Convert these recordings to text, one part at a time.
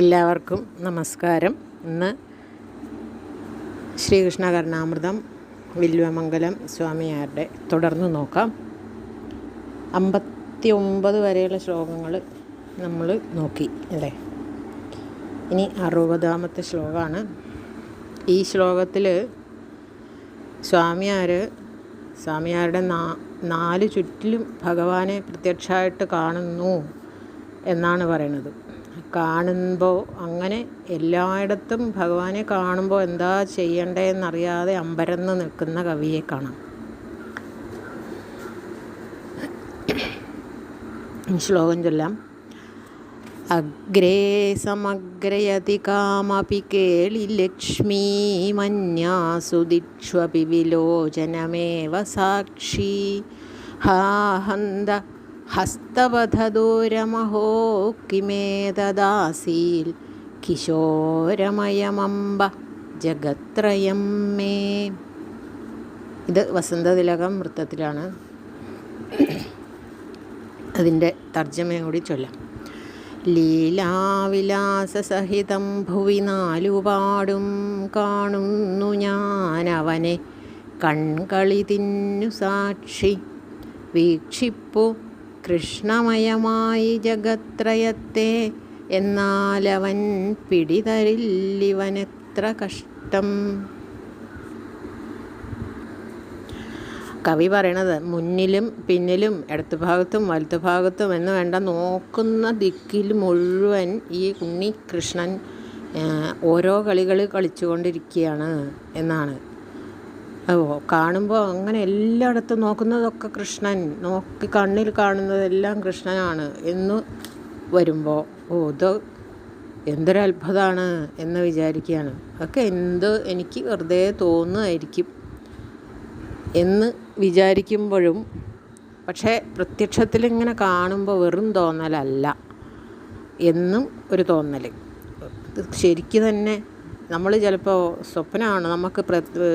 എല്ലാവർക്കും നമസ്കാരം. ഇന്ന് ശ്രീകൃഷ്ണ കരുണാമൃതം വില്വമംഗലം സ്വാമിയാരുടെ തുടർന്ന് നോക്കാം. അമ്പത്തി ഒമ്പത് വരെയുള്ള ശ്ലോകങ്ങൾ നമ്മൾ നോക്കി അല്ലേ? ഇനി അറുപതാമത്തെ ശ്ലോകമാണ്. ഈ ശ്ലോകത്തിൽ സ്വാമിയാർ സ്വാമിയാരുടെ നാ നാല് ചുറ്റിലും ഭഗവാനെ പ്രത്യക്ഷമായിട്ട് കാണുന്നു എന്നാണ് പറയണത് കാണുമ്പോൾ അങ്ങനെ എല്ലായിടത്തും ഭഗവാനെ കാണുമ്പോൾ എന്താ ചെയ്യണ്ടേന്നറിയാതെ അമ്പരന്ന് നിൽക്കുന്ന കവിയെ കാണാം. ശ്ലോകം ചൊല്ലാം. അഗ്രേ സമഗ്രയതി കാമപി കേളി ലക്ഷ്മീ മന്യാസുദിക്ഷ്വപി വിലോചനമേവ സാക്ഷി. ഹാ ഹന്ത ഹസ്തവധദൂരമഹോ കിമേതദാസീൽ കിശോരമയമമ്പ ജഗത്രയം മേ. ഇത് വസന്തതിലകം വൃത്തത്തിലാണ്. അതിന്റെ തർജമയും കൂടി ചൊല്ലാം. ലീലാവിലാസസഹിതം ഭുവി നാലുപാടും കാണുന്നു ഞാനവനെ. കൺകളി തിന്നു സാക്ഷി വീക്ഷിപ്പു കൃഷ്ണമയമായി ജഗത്രയത്തെ എന്നാലവൻ പിടിതരില്ലിവനെത്ര കഷ്ടം. കവി പറയണത് മുന്നിലും പിന്നിലും ഇടത്തു ഭാഗത്തും വലത്തു ഭാഗത്തും എന്ന് വേണ്ട നോക്കുന്ന ദിക്കിൽ മുഴുവൻ ഈ ഉണ്ണികൃഷ്ണൻ ഓരോ കളികൾ കളിച്ചുകൊണ്ടിരിക്കുകയാണ് എന്നാണ്. കാണുമ്പോൾ അങ്ങനെ എല്ലായിടത്തും നോക്കുന്നതൊക്കെ കൃഷ്ണൻ. നോക്കി കണ്ണിൽ കാണുന്നതെല്ലാം കൃഷ്ണനാണ് എന്ന് വരുമ്പോൾ ഓ ഇത് എന്തൊരത്ഭുതമാണ് എന്ന് വിചാരിക്കുകയാണ്. അതൊക്കെ എന്ത് എനിക്ക് വെറുതെ തോന്നുമായിരിക്കും എന്ന് വിചാരിക്കുമ്പോഴും പക്ഷേ പ്രത്യക്ഷത്തിൽ ഇങ്ങനെ കാണുമ്പോൾ വെറും തോന്നലല്ല എന്നും ഒരു തോന്നൽ ശരിക്കു തന്നെ നമ്മൾ ചിലപ്പോൾ സ്വപ്നമാണ് നമുക്ക്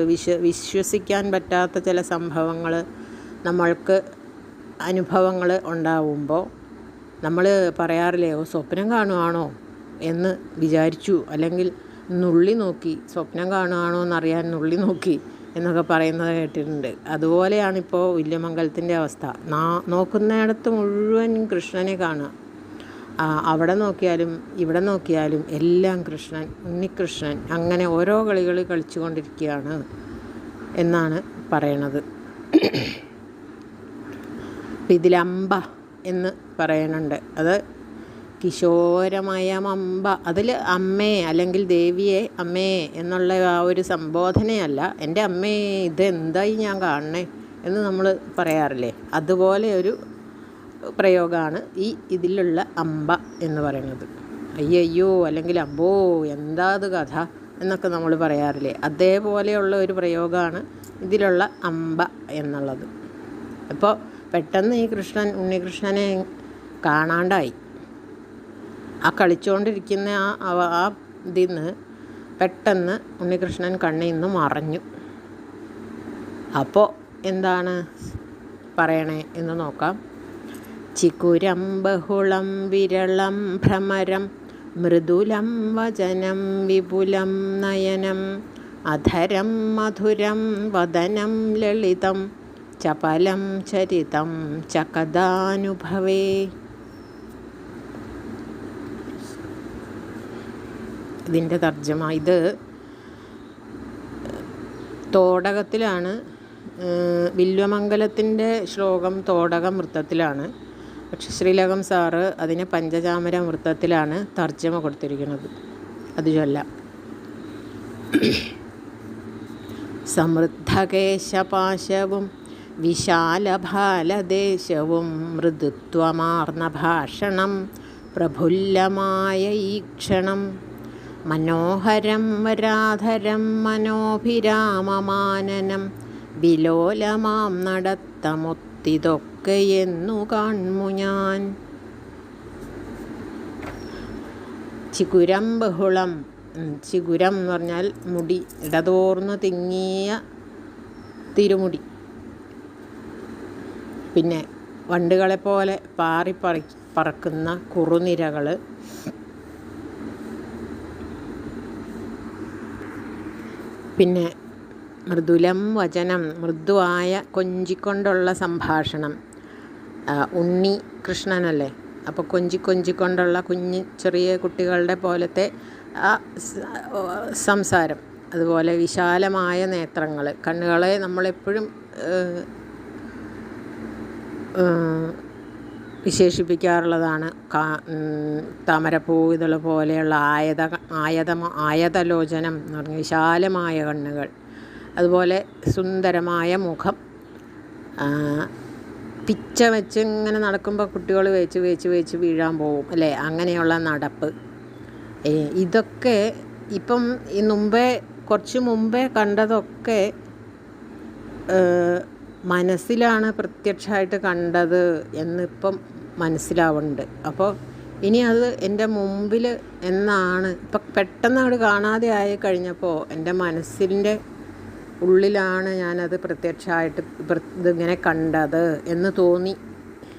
വിശ്വ വിശ്വസിക്കാൻ പറ്റാത്ത ചില സംഭവങ്ങൾ നമ്മൾക്ക് അനുഭവങ്ങൾ ഉണ്ടാവുമ്പോൾ നമ്മൾ പറയാറില്ലേ ഓ സ്വപ്നം കാണുവാണോ? എന്ന് വിചാരിച്ചു. അല്ലെങ്കിൽ നുള്ളി നോക്കി സ്വപ്നം കാണുവാണോ എന്നറിയാൻ നുള്ളി നോക്കി എന്നൊക്കെ പറയുന്നത് കേട്ടിട്ടുണ്ട്. അതുപോലെയാണിപ്പോൾ വില്യമംഗലത്തിന്റെ അവസ്ഥ. നാ നോക്കുന്നിടത്ത് മുഴുവൻ കൃഷ്ണനെ കാണുക. അവിടെ നോക്കിയാലും ഇവിടെ നോക്കിയാലും എല്ലാം കൃഷ്ണൻ ഉണ്ണികൃഷ്ണൻ അങ്ങനെ ഓരോ കളികൾ കളിച്ചുകൊണ്ടിരിക്കുകയാണ് എന്നാണ് പറയണത്. ഇതിലമ്പ എന്ന് പറയാനുണ്ട് അത് കിശോരമായ അമ്പ. അതിൽ അമ്മേ അല്ലെങ്കിൽ ദേവിയെ അമ്മേ എന്നുള്ള ആ ഒരു സംബോധനയല്ല. എന്റെ അമ്മേ ഇതെന്തായി ഞാൻ കാണണേ എന്ന് നമ്മൾ പറയാറില്ലേ? അതുപോലെ ഒരു പ്രയോഗമാണ് ഈ ഇതിലുള്ള അമ്പ എന്ന് പറയുന്നത്. അയ്യയ്യോ അല്ലെങ്കിൽ അമ്പോ എന്താ അത് കഥ എന്നൊക്കെ നമ്മൾ പറയാറില്ലേ? അതേപോലെയുള്ള ഒരു പ്രയോഗമാണ് ഇതിലുള്ള അമ്പ എന്നുള്ളത്. അപ്പോൾ പെട്ടെന്ന് ഈ കൃഷ്ണൻ ഉണ്ണികൃഷ്ണനെ കാണാണ്ടായി. ആ കളിച്ചുകൊണ്ടിരിക്കുന്ന ആ ആ ഇതിൽ നിന്ന് പെട്ടെന്ന് ഉണ്ണികൃഷ്ണൻ കണ്ണിൽ നിന്ന് മറഞ്ഞു. അപ്പോൾ എന്താണ് പറയണേ എന്ന് നോക്കാം. ചിക്കുരം ബഹുളം വിരളം ഭ്രമരം മൃദുലം വചനം വിപുലം നയനം അധരം മധുരം വദനം ലളിതം ചപലം ചരിതം ചകദാനുഭവേ ഇതിന്റെ തർജമ ഇത് തോടകത്തിലാണ് വില്വമംഗലത്തിന്റെ ശ്ലോകം തോടക വൃത്തത്തിലാണ് പക്ഷെ ശ്രീലകം സാറ് അതിന് പഞ്ചചാമര വൃത്തത്തിലാണ് തർജമ കൊടുത്തിരിക്കുന്നത്. അത് ചൊല്ലാം സമൃദ്ധകേശപാശവും വിശാലഭാലദേശവും മൃദുത്വമാർന്ന ഭാഷണം പ്രഫുല്ലമായ ഈക്ഷണം മനോഹരം വരാധരം മനോഭിരാമമാനനം വിലോലമാം ഒക്കെയെന്നു കാണു ഞാൻ? ചിഗുരം ബഹുളം. ചിഗുരം എന്ന് പറഞ്ഞാൽ മുടി ഇടതോർന്ന് തിങ്ങിയ തിരുമുടി. പിന്നെ വണ്ടുകളെ പോലെ പാറിപ്പറി പറക്കുന്ന കുറുനിരകൾ പിന്നെ മൃദുലം വചനം മൃദുവായ കൊഞ്ചിക്കൊണ്ടുള്ള സംഭാഷണം. ഉണ്ണി കൃഷ്ണനല്ലേ? അപ്പോൾ കൊഞ്ചി കൊഞ്ചി കൊണ്ടുള്ള കുഞ്ഞ് ചെറിയ കുട്ടികളുടെ പോലത്തെ ആ സംസാരം. അതുപോലെ വിശാലമായ നേത്രങ്ങൾ കണ്ണുകളെ നമ്മളെപ്പോഴും വിശേഷിപ്പിക്കാറുള്ളതാണ്. കാ താമരപ്പൂ ഇതള പോലെയുള്ള ആയത ആയത ആയതലോചനം എന്ന് പറഞ്ഞ വിശാലമായ കണ്ണുകൾ. അതുപോലെ സുന്ദരമായ മുഖം. പിച്ച വെച്ച് ഇങ്ങനെ നടക്കുമ്പോൾ കുട്ടികൾ വേച്ച് വേച്ച് വേച്ച് വീഴാൻ പോകും അല്ലേ? അങ്ങനെയുള്ള നടപ്പ്. ഇതൊക്കെ ഇപ്പം ഈ മുമ്പേ കുറച്ച് മുമ്പേ കണ്ടതൊക്കെ മനസ്സിലാണ് പ്രത്യക്ഷമായിട്ട് കണ്ടത് എന്നിപ്പം മനസ്സിലാവുന്നുണ്ട് അപ്പോൾ ഇനി അത് എന്റെ മുമ്പിൽ എന്നാണ് ഇപ്പം പെട്ടെന്ന് അങ്ങോട്ട് കാണാതെ ആയി കഴിഞ്ഞപ്പോൾ എന്റെ മനസ്സിന്റെ ഉള്ളിലാണ് ഞാനത് പ്രത്യക്ഷമായിട്ട് പ്ര- ഇതിങ്ങനെ കണ്ടത് എന്ന് തോന്നി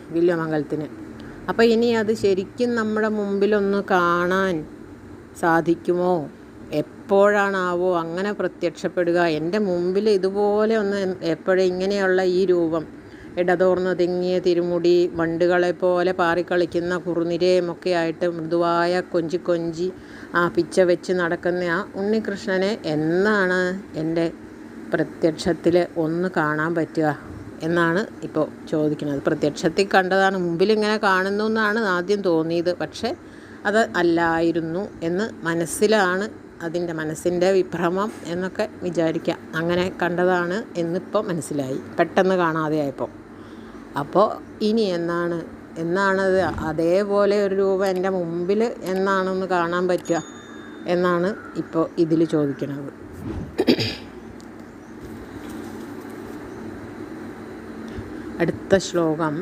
വില്യമംഗലത്തിന്. അപ്പോൾ ഇനി അത് ശരിക്കും നമ്മുടെ മുമ്പിലൊന്ന് കാണാൻ സാധിക്കുമോ? എപ്പോഴാണാവോ അങ്ങനെ പ്രത്യക്ഷപ്പെടുക? എന്റെ മുമ്പിൽ ഇതുപോലെ ഒന്ന് എപ്പോഴും ഇങ്ങനെയുള്ള ഈ രൂപം ഇടതോർന്ന് തിങ്ങിയ തിരുമുടി വണ്ടുകളെ പോലെ പാറിക്കളിക്കുന്ന കുറുനിരയുമൊക്കെ ആയിട്ട് മൃദുവായ കൊഞ്ചി കൊഞ്ചി ആ പിച്ച വെച്ച് നടക്കുന്ന ആ ഉണ്ണികൃഷ്ണനെ എന്നാണ് എന്റെ പ്രത്യക്ഷത്തിൽ ഒന്ന് കാണാൻ പറ്റുക എന്നാണ് ഇപ്പോൾ ചോദിക്കുന്നത്. പ്രത്യക്ഷത്തിൽ കണ്ടതാണ് മുമ്പിൽ ഇങ്ങനെ കാണുന്നു എന്നാണ് ആദ്യം തോന്നിയത്. പക്ഷേ അത് അല്ലായിരുന്നു എന്ന് മനസ്സിലാണ് അതിന്റെ മനസ്സിന്റെ വിഭ്രമം എന്നൊക്കെ വിചാരിക്കാം അങ്ങനെ കണ്ടതാണ് എന്നിപ്പോൾ മനസ്സിലായി. പെട്ടെന്ന് കാണാതെയായപ്പോൾ അപ്പോൾ ഇനി എന്നാണ്? എന്നാണത് അതേപോലെ ഒരു രൂപം എന്റെ മുമ്പിൽ എന്നാണെന്ന് കാണാൻ പറ്റുക എന്നാണ് ഇപ്പോൾ ഇതിൽ ചോദിക്കുന്നത്. അടുത്ത ശ്ലോകം.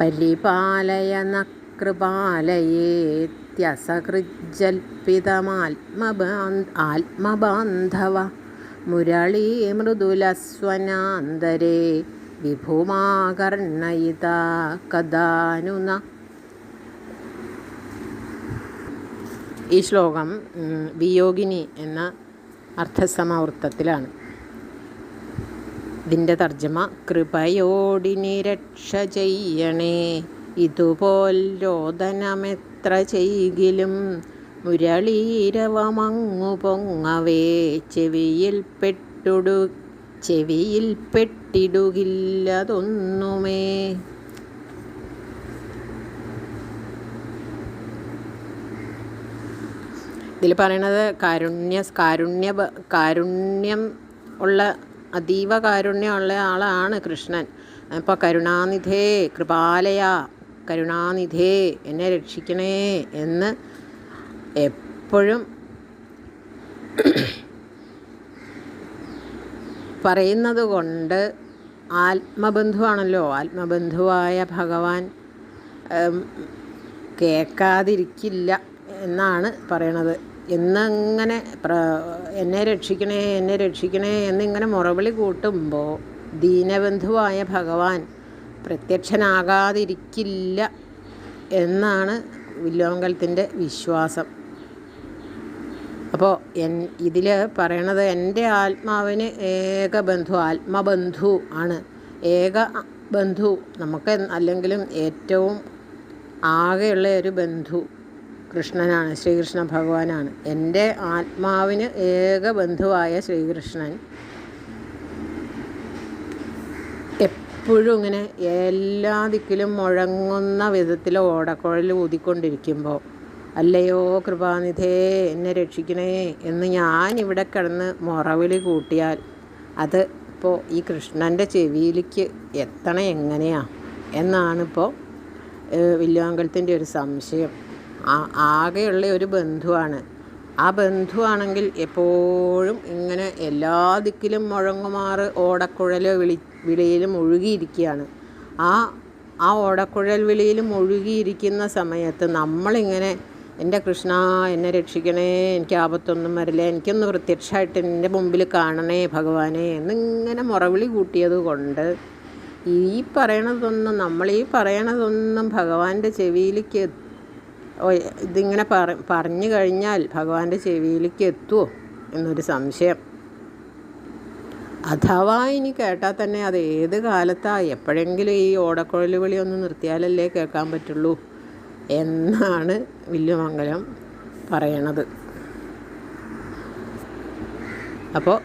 പരിപാലയ കൃപാലയേത്യസകൃജ്ജൽപിതമാത്മബാ ആത്മബാന്ധവ. മുരളീ മൃദുലസ്വനാന്തരേ വിഭുമാകർണയിത കഥാനുന. ഈ ശ്ലോകം വിയോഗിനി എന്ന അർത്ഥസമാവൃത്തത്തിലാണ്. ഇതിന്റെ തർജമ കൃപയോടിനി രക്ഷ ചെയ്യണേ. ഇതുപോൽ രോദനമെത്ര ചെയ്കിലും മുരളീരവമങ്ങു പൊങ്ങവേ. ചെവിയിൽ പെട്ടുടു ചെവിയിൽ പെട്ടിടുകില്ലതൊന്നുമേ. ഇതിൽ പറയണത് കാരുണ്യ കാരുണ്യ കാരുണ്യം ഉള്ള അതീവ കാരുണ്യമുള്ള ആളാണ് കൃഷ്ണൻ. അപ്പോൾ കരുണാനിധേ കൃപാലയ കരുണാനിധേ എന്നെ രക്ഷിക്കണേ എന്ന് എപ്പോഴും പറയുന്നത് കൊണ്ട് ആത്മബന്ധുവാണല്ലോ. ആത്മബന്ധുവായ ഭഗവാൻ കേൾക്കാതിരിക്കില്ല എന്നാണ് പറയണത്. എന്നങ്ങനെ എന്നെ രക്ഷിക്കണേ എന്നെ രക്ഷിക്കണേ എന്നിങ്ങനെ മുറവിളി കൂട്ടുമ്പോൾ ദീനബന്ധുവായ ഭഗവാൻ പ്രത്യക്ഷനാകാതിരിക്കില്ല എന്നാണ് വില്ലോങ്കലത്തിന്റെ വിശ്വാസം. അപ്പോൾ എൻ ഇതിൽ പറയണത് എന്റെ ആത്മാവിന് ഏക ബന്ധു ആത്മബന്ധു ആണ്. ഏക ബന്ധു നമുക്ക് അല്ലെങ്കിലും ഏറ്റവും ആകെയുള്ള ഒരു ബന്ധു. കൃഷ്ണനാണ് ശ്രീകൃഷ്ണ ഭഗവാനാണ്. എന്റെ ആത്മാവിന് ഏക ബന്ധുവായ ശ്രീകൃഷ്ണൻ എപ്പോഴും ഇങ്ങനെ എല്ലാ ദിക്കിലും മുഴങ്ങുന്ന വിധത്തിൽ ഓടക്കുഴൽ ഊതിക്കൊണ്ടിരിക്കുമ്പോൾ അല്ലയോ കൃപാനിധേ എന്നെ രക്ഷിക്കണേ എന്ന് ഞാൻ ഇവിടെ കിടന്ന് മുറവിളി കൂട്ടിയാൽ അത് ഇപ്പോൾ ഈ കൃഷ്ണന്റെ ചെവിയിലേക്ക് എത്തണ എങ്ങനെയാണ് എന്നാണിപ്പോൾ വില്യാങ്കലത്തിന്റെ ഒരു സംശയം. ആകെയുള്ള ഒരു ബന്ധുവാണ്. ആ ബന്ധുവാണെങ്കിൽ എപ്പോഴും ഇങ്ങനെ എല്ലാ ദിക്കിലും മുഴങ്ങുമാറ് ഓടക്കുഴലോ വിളി വിളിയിലും ഒഴുകിയിരിക്കുകയാണ് ആ ആ ഓടക്കുഴൽ വിളിയിൽ മുഴുകിയിരിക്കുന്ന സമയത്ത് നമ്മളിങ്ങനെ എന്റെ കൃഷ്ണ എന്നെ രക്ഷിക്കണേ എനിക്ക് ആപത്തൊന്നും വരില്ല എനിക്കൊന്ന് പ്രത്യക്ഷമായിട്ട് എന്റെ മുമ്പിൽ കാണണേ ഭഗവാനെ എന്നിങ്ങനെ മുറവിളി കൂട്ടിയത് കൊണ്ട് ഈ പറയണതൊന്നും നമ്മൾ ഈ പറയണതൊന്നും ഭഗവാന്റെ ചെവിയിലേക്ക് ഇതിങ്ങനെ പറ പറഞ്ഞു കഴിഞ്ഞാൽ ഭഗവാന്റെ ചെവിയിലേക്ക് എത്തുമോ എന്നൊരു സംശയം. അഥവാ ഇനി കേട്ടാൽ തന്നെ അത് ഏത് കാലത്താ എപ്പോഴെങ്കിലും ഈ ഓടക്കുഴൽ വിളി ഒന്ന് നിർത്തിയാലല്ലേ കേൾക്കാൻ പറ്റുള്ളൂ എന്നാണ് വില്ലുമംഗലം പറയണത്. അപ്പോൾ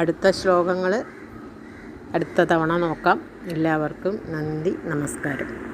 അടുത്ത ശ്ലോകങ്ങൾ അടുത്ത തവണ നോക്കാം. എല്ലാവർക്കും നന്ദി നമസ്കാരം.